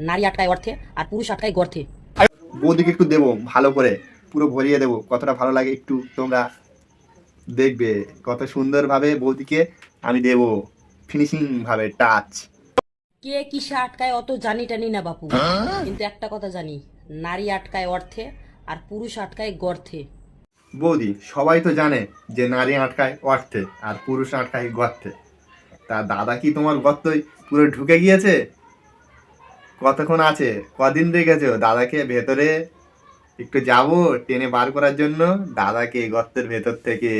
নারী আটকায় অর্থে আর পুরুষ আটকায় গর্থে বৌদিকে একটু দেবো ভালো করে পুরো ভরিয়ে দেবো কতটা ভালো লাগে একটু তোমরা দেখবে। কত সুন্দরভাবে বৌদিকে আমি দেবো ফিনিশিং ভাবে টাচ কে কিসে আটকায় অত জানি টানি না বাপু। কিন্তু একটা কথা জানি নারী আটকায় অর্থে আর পুরুষ আটকায় গর্থে বৌদি সবাই তো জানে যে নারী আটকায় অর্থে আর পুরুষ আটকায় গর্থে তা দাদা কি তোমার গর্তই পুরো ঢুকে গিয়েছে? কতক্ষণ আছে? কদিন রেখেছো দাদাকে ভেতরে একটু যাব টেনে বার করার জন্য। দাদাকে গর্তের ভেতর থেকে।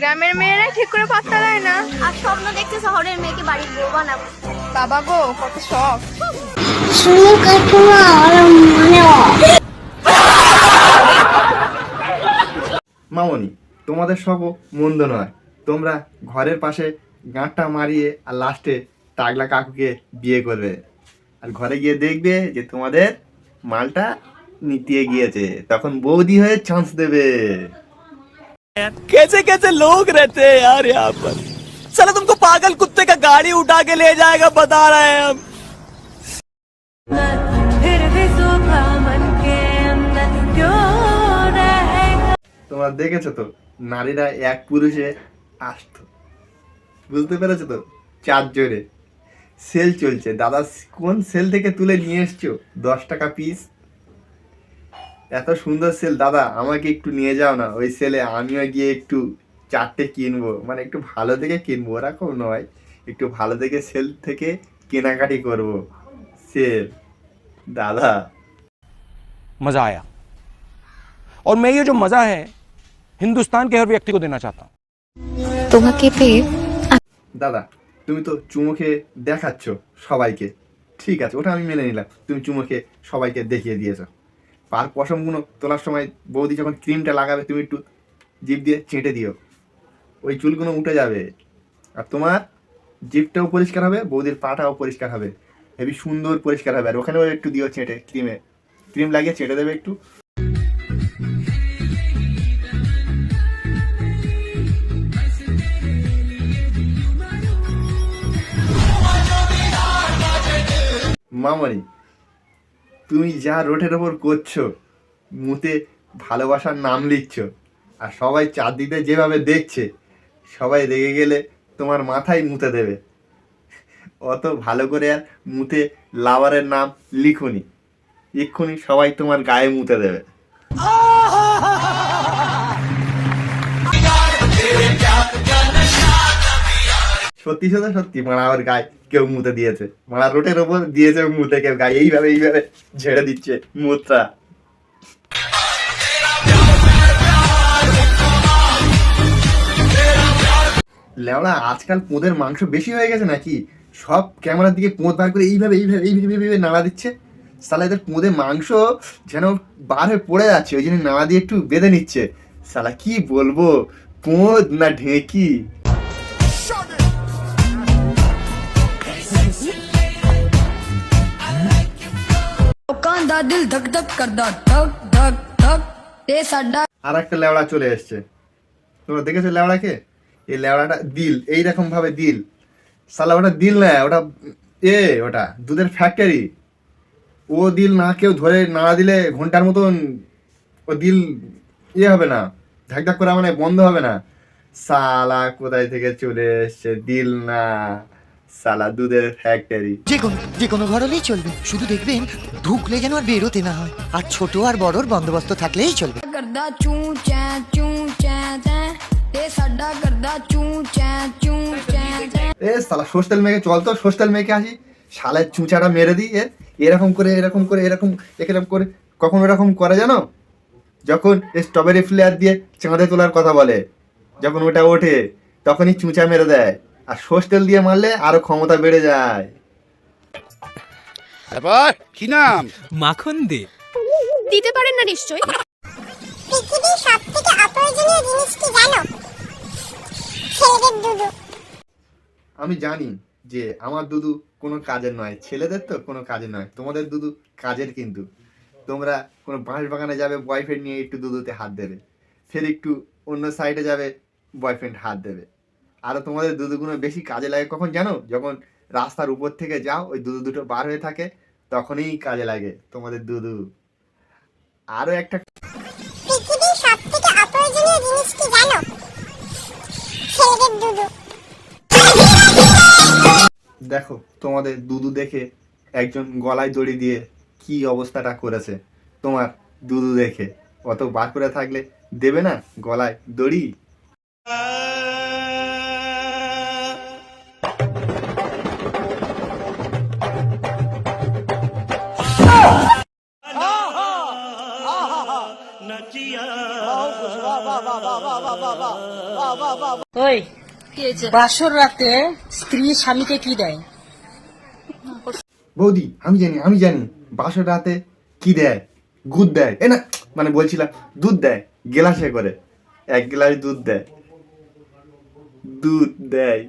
গ্রামের মেয়েরা ঠিক করে পাত্তা দেয় না। আর স্বপ্ন দেখছে শহরের মেয়েকে বাড়ির বউ বানাবো। বাবা গো কত শখ। শুনি মানে মামনি তোমাদের সবও মন্দ নয় তোমরা ঘরের পাশে গাঁটটা মারিয়ে আর লাস্টে টাগলা কাকুকে বিয়ে করবে আর ঘরে গিয়ে দেখবে যে তোমাদের মালটা নিতিয়ে গিয়েছে তখন বৌদি হয়ে চান্স দেবে कैसे कैसे लोग रहते हैं यार यहाँ पर साला तुमको पागल कुत्ते का गाड़ी उठा के ले जाएगा बता रहे हैं हम তোমরা দেখেছো তো নারীরা এক পুরুষে আসতো বুঝতে পেরেছো তো চার জোরে সেল চলছে দাদা কোন সেল থেকে তুলে নিয়ে এসছো দশ টাকা পিস এত সুন্দর সেল দাদা আমাকে একটু নিয়ে যাও না ওই সেলে আমিও গিয়ে একটু চারটে কিনবো মানে একটু ভালো দেখে কিনবো ওরকম নয় একটু ভালো দেখে সেল থেকে কেনাকাটি করব সেল দাদা मज़ा आया और मैं ये जो मज़ा है हिंदुस्तान के हर व्यक्ति को देना चाहता हूँ তোমাকে পেয়ে দাদা তুমি তো চুমো খেয়ে দেখাচ্ছ সবাইকে ঠিক আছে ওটা আমি মেনে নিলাম তুমি চুমো খেয়ে সবাইকে দেখিয়ে দিয়েছো পার পশমগুলো তোলার সময় বৌদি যখন ক্রিমটা লাগাবে তুমি একটু জিভ দিয়ে চেটে দিও ওই চুলগুলো উঠে যাবে আর তোমার জিভটাও পরিষ্কার হবে বৌদির পাটাও পরিষ্কার হবে হেবি সুন্দর পরিষ্কার হবে আর ওখানেও একটু দিও চেটে ক্রিমে ক্রিম লাগিয়ে চেটে দেবে একটু মামনি তুমি যা রোডের ওপর করছ, মুতে ভালোবাসার নাম লিখছ, আর সবাই চারদিকে যেভাবে দেখছে, সবাই রেগে গেলে তোমার মাথায় মুতে দেবে। অত ভালো করে আর মুতে লাভারের নাম লিখুনি, এক্ষুনি সবাই তোমার গায়ে মুতে দেবে। সত্যি সত্যি সত্যি, মারা আমার গায়ে। কেউ মুতে দিয়েছে। মারা রোটের ওপর দিয়েছে মুতে কেউ গায়ে। এইভাবে এইভাবে ঝেড়ে দিচ্ছে মুতটা লেওড়া আজকাল পোঁদের মাংস বেশি হয়ে গেছে নাকি? সব ক্যামেরার দিকে পোঁত বার করে এইভাবে এইভাবে এইভাবে এইভাবে নাড়া দিচ্ছে। সালা, এদের পোঁদে মাংস যেন বার হয়ে পড়ে যাচ্ছে, ওই জন্য নাড়া দিয়ে একটু বেঁধে নিচ্ছে। সালা, কি বলব? পোঁদ না ঢেঁকি। ਲੋਕਾਂ ਦਾ ਦਿਲ ਧਕ ਧਕ ਕਰਦਾ ਧਕ ਧਕ ਧਕ ਤੇ ਸਾਡਾ আর একটা লেওড়া চলে এসছে তোমরা দেখেছো লেওড়াকে এই লেওড়াটা দিল এইরকম ভাবে দিল সালা ওটা দিল না ওটা এ ওটা দুধের ফ্যাক্টরি ও দিল না কেউ ধরে না দিলে ঘন্টার মতন ও দিল ইয়ে হবে না ধাক ধাক করা মানে বন্ধ হবে না সালা কোথায় থেকে চলে এসছে দিল না সালা দুধের ফ্যাক্টরি যে কোনো যে কোনো ঘর হলেই চলবে শুধু দেখবেন ঢুকলে যেন আর বেরোতে না হয় আর ছোট আর বড়র বন্দোবস্ত থাকলেই চলবে ਕਰਦਾ ਚੂੰ ਚੈ ਚੂੰ ਚੈ ਚੈ ਤੇ ਸਾਡਾ ਕਰਦਾ ਚੂੰ ਚੈ ਚੂੰ ਚੈ ਚੈ এ সালা সোশ্যাল মেয়েকে চল তো সোশ্যাল মেয়েকে আসি শালের চুঁচাটা মেরে দিই এর এরকম করে এরকম করে এরকম এরকম করে কখন এরকম করে জানো যখন স্ট্রবেরি ফ্লেয়ার দিয়ে চাঁদে তোলার কথা বলে যখন ওটা ওঠে তখনই চুঁচা মেরে দেয় আর সোস্টেল দিয়ে মারলে আরও ক্ষমতা বেড়ে যায়। কি নাম? মাখন দে দিতে পারেন না নিশ্চয়ই। পৃথিবীর সবথেকে অপ্রয়োজনীয় জিনিস কি জানো? আমি জানি যে আমার দুদু কোনো কাজের নয় ছেলেদের তো কোনো কাজের নয় তোমাদের দুদু কাজের কিন্তু। তোমরা কোনো বাঁশ বাগানে যাবে বয়ফ্রেন্ড নিয়ে একটু দুদুতে হাত দেবে। ফের একটু অন্য সাইডে যাবে বয়ফ্রেন্ড হাত দেবে। আরও তোমাদের দুধগুলো বেশি কাজে লাগে। কখন জানো? যখন রাস্তার উপর থেকে যাও ওই দুধ দুটো বার হয়ে থাকে তখনই কাজে লাগে তোমাদের দুধু আরও একটা দেখো তোমাদের দুধু দেখে একজন গলায় দড়ি দিয়ে কি অবস্থাটা করেছে। তোমার দুধু দেখে। অত বার করে থাকলে দেবে না গলায় দড়ি? ওই বাসর রাতে স্ত্রী স্বামীকে কি দেয়? বৌদি আমি জানি আমি জানি। বাসর রাতে কি দেয়? গুদ দেয়। এ না মানে বলছিলাম দুধ দেয় গেলাসে করে। এক গ্লাস দুধ দেয়। দুধ দেয়।